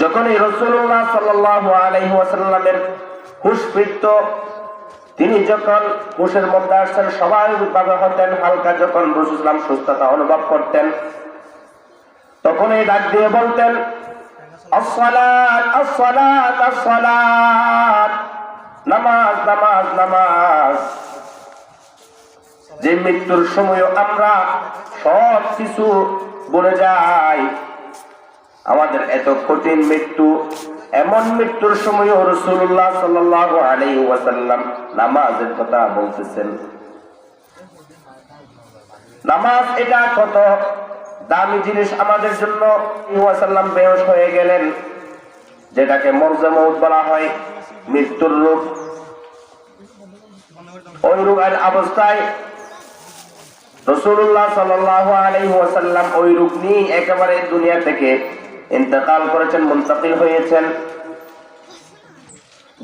যখন এই রসুল্লাহ ওয়াসাল্লামের হুশ ফিরত, তিনি যখন হুশের মধ্যে আসছেন স্বাভাবিকভাবে হতেন, হালকা যখন রসুলাম সুস্থতা অনুভব করতেন তখন এই ডাক দিয়ে বলতেন যে মৃত্যুর সময় আমরা সব কিছু বলে যাই আমাদের এত কঠিন মৃত্যু, এমন মৃত্যুর সময় রসুল্লাহ সাল্লাহ আলাই ওয়াসাল্লাম নামাজের কথা বলতেছেন। নামাজ এটা কত দামি জিনিস আমাদের জন্য ওয়াসাল্লাম বেহস হয়ে গেলেন। যেটাকে মরজামৌত বলা হয়, মৃত্যুর রূপ। ওই রূপের অবস্থায় রসুল্লাহ সাল্লাহ আলাইহি ওয়াসাল্লাম ওই রূপ নিয়ে একেবারে দুনিয়া থেকে ইন্তেকাল করেছেন, মুন্তাকিল হয়েছেন।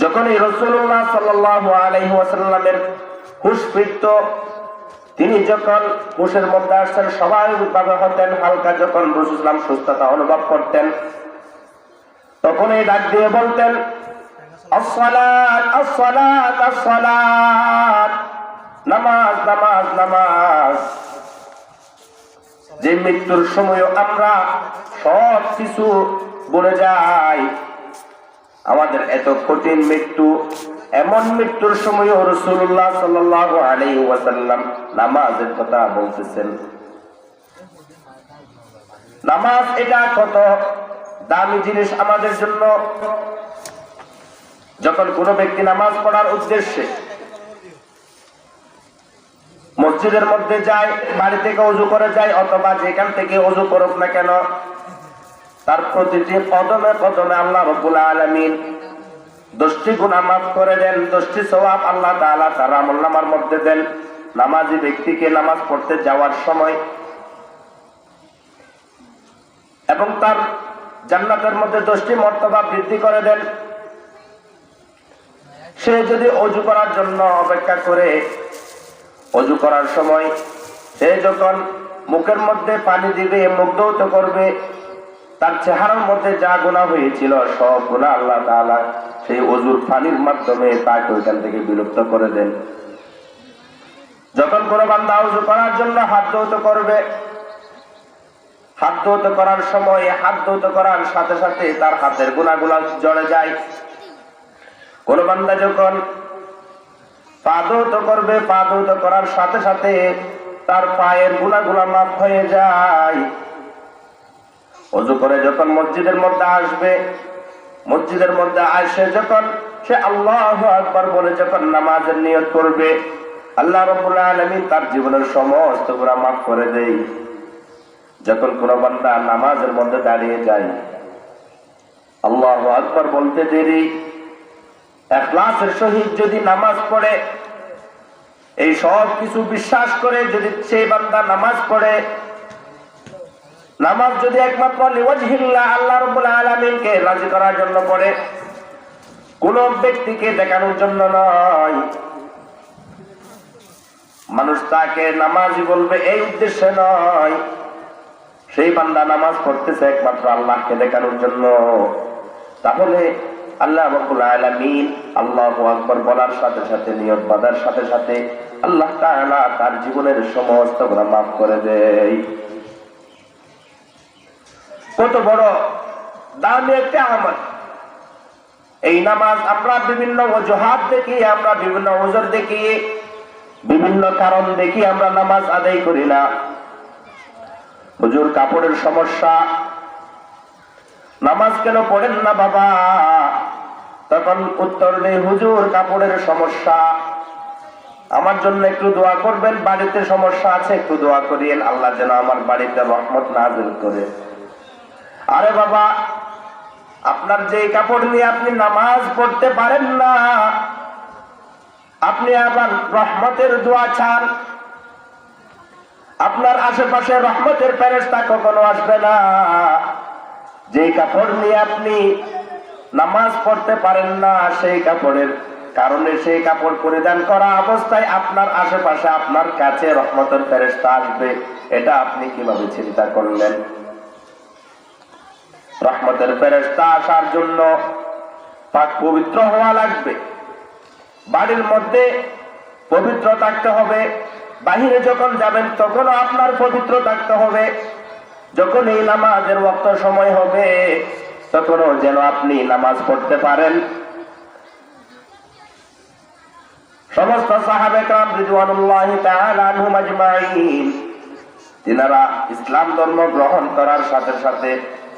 যখন এই রসুল্লাহ সাল্লাহ আলাইহি ওয়াসাল্লামের হুশ ফিরত, তিনি যখন হুশের মধ্যে আসছেন স্বাভাবিকভাবে হতেন, হালকা যখন রসুলাম সুস্থতা অনুভব করতেন, তখন এই ডাক দিয়ে বলতেন আসসালাত, নামাজ নামাজ নামাজ। যে মৃত্যুর সময় আমরা সব কিছু বলে যাই। আমাদের এত কঠিন মৃত্যু, এমন মৃত্যুর সময় রসুল্লাহ ওয়াসাল্লাম নামাজের কথা বলতেছেন। নামাজ এটা কত দামি জিনিস আমাদের জন্য। যখন কোনো ব্যক্তি নামাজ পড়ার উদ্দেশ্যে মসজিদের মধ্যে যায়, বাড়ি থেকে অজু করে যায়, অথবা যেখান থেকে অজু করুক না কেন, তার প্রতিটি কদমে কদমে আল্লাহ রবুল আলমিন দশটি গুণা মাফ করে দেন, দশটি সবাব আল্লাহ তালা তার আমল নামার মধ্যে দেন। নামাজি ব্যক্তিকে নামাজ পড়তে যাওয়ার সময় এবং তার জান্নাতের মধ্যে দশটি মর্তবা বৃদ্ধি করে দেন। সে যদি অজু করার জন্য অপেক্ষা করে অজু করার সময় সে যখন মুখের মধ্যে পানি দিবে মুখ দৌত করবে, তার চেহারার মধ্যে যা গুণা হয়েছিল, সব গুণা আল্লাহ তাআলা সেই অজুর পানির মাধ্যমে তাকে ওইখান থেকে বিলুপ্ত করে দেন। যখন কোনো বান্দা অজু করার জন্য হাত দৌত করবে, হাত দৌত করার সময় হাত দৌত করার সাথে সাথে তার হাতের গুণাগুলা জড়ে যায়। কোন বান্দা যখন পা করবে পা করার সাথে সাথে তার পায়ের গুণাগুলা মাফ হয়ে যায়। অজু করে যখন মসজিদের মধ্যে আসবে, মসজিদের মধ্যে আসে যখন সে আল্লাহ আকবার বলে যখন নামাজের নিয়ত করবে, আল্লাহ রবুল্লা আলমী তার জীবনের সমস্ত গুণা মাফ করে দেয়। যখন কোন বান্দা নামাজের মধ্যে দাঁড়িয়ে যায়, আল্লাহ আকবার বলতে দেরি এখলাসের সহিত যদি নামাজ পড়ে, এই সব কিছু বিশ্বাস করে যদি সেই বান্দা নামাজ পড়ে, নামাজ যদি একমাত্র রাজি করার জন্য পড়ে, কোন ব্যক্তিকে দেখানোর জন্য নয়। মানুষ তাকে নামাজি বলবে, এই উদ্দেশ্যে নয়। সেই বান্দা নামাজ পড়তেছে একমাত্র আল্লাহকে দেখানোর জন্য। তাহলে আল্লাহ রব্বুল আলামিন আল্লাহু আকবার বলার সাথে সাথে, নিয়ত সাথে সাথে আল্লাহ তাআলা তার জীবনের সমস্ত গুনাহ মাফ করে দেয়। কত বড় এই নামাজ আমরা বিভিন্ন অজুহাত দেখি, আমরা বিভিন্ন ওজোর দেখি, বিভিন্ন কারণ দেখি, আমরা নামাজ আদায় করি না। হুজুর, কাপড়ের সমস্যা। নামাজ কেন পড়েন না বাবা? তখন উত্তর নেই, হুজুর, কাপড়ের সমস্যা। আমার জন্য একটু দোয়া করবেন, বাড়িতে সমস্যা আছে, একটু দোয়া করিয়েন। আল্লাহ যেন আমার বাড়িতে রহমত নাজিল করে। আরে বাবা, আপনার যে কাপড় নিয়ে আপনি নামাজ পড়তে পারেন না, আপনি আবার রহমতের দোয়া চান। আপনার আশেপাশে রহমতের প্যারেস্তা কখনো আসবে না। যে কাপড় নিয়ে আপনি নামাজ পড়তে পারেন না সেই কাপড়ের কারণে সেই কাপড় পরিধান করা অবস্থায় আপনার আশেপাশে আপনার কাছে রহমতের ফেরেস্তা আসবে। এটা আপনি কীভাবে চিন্তা করলেন? রহমতের ফেরেস্তা আসার জন্য পাক পবিত্র হওয়া লাগবে। বাড়ির মধ্যে পবিত্র থাকতে হবে। বাহিরে যখন যাবেন, তখনও আপনার পবিত্র থাকতে হবে। যখন এই নামাজের ওক্ত সময় হবে তখনও যেন আপনি নামাজ পড়তে পারেন। সমস্ত সাহাবে রিজওয়ানুল্লাহ তাআলা আনহুম তিনারা ইসলাম ধর্ম গ্রহণ করার সাথে সাথে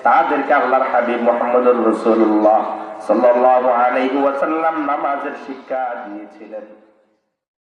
তাদেরকে আল্লাহর হাবিব মোহাম্মদুর রাসূলুল্লাহ সাল্লাল্লাহু আলাইহি নামাজের শিক্ষা দিয়েছিলেন।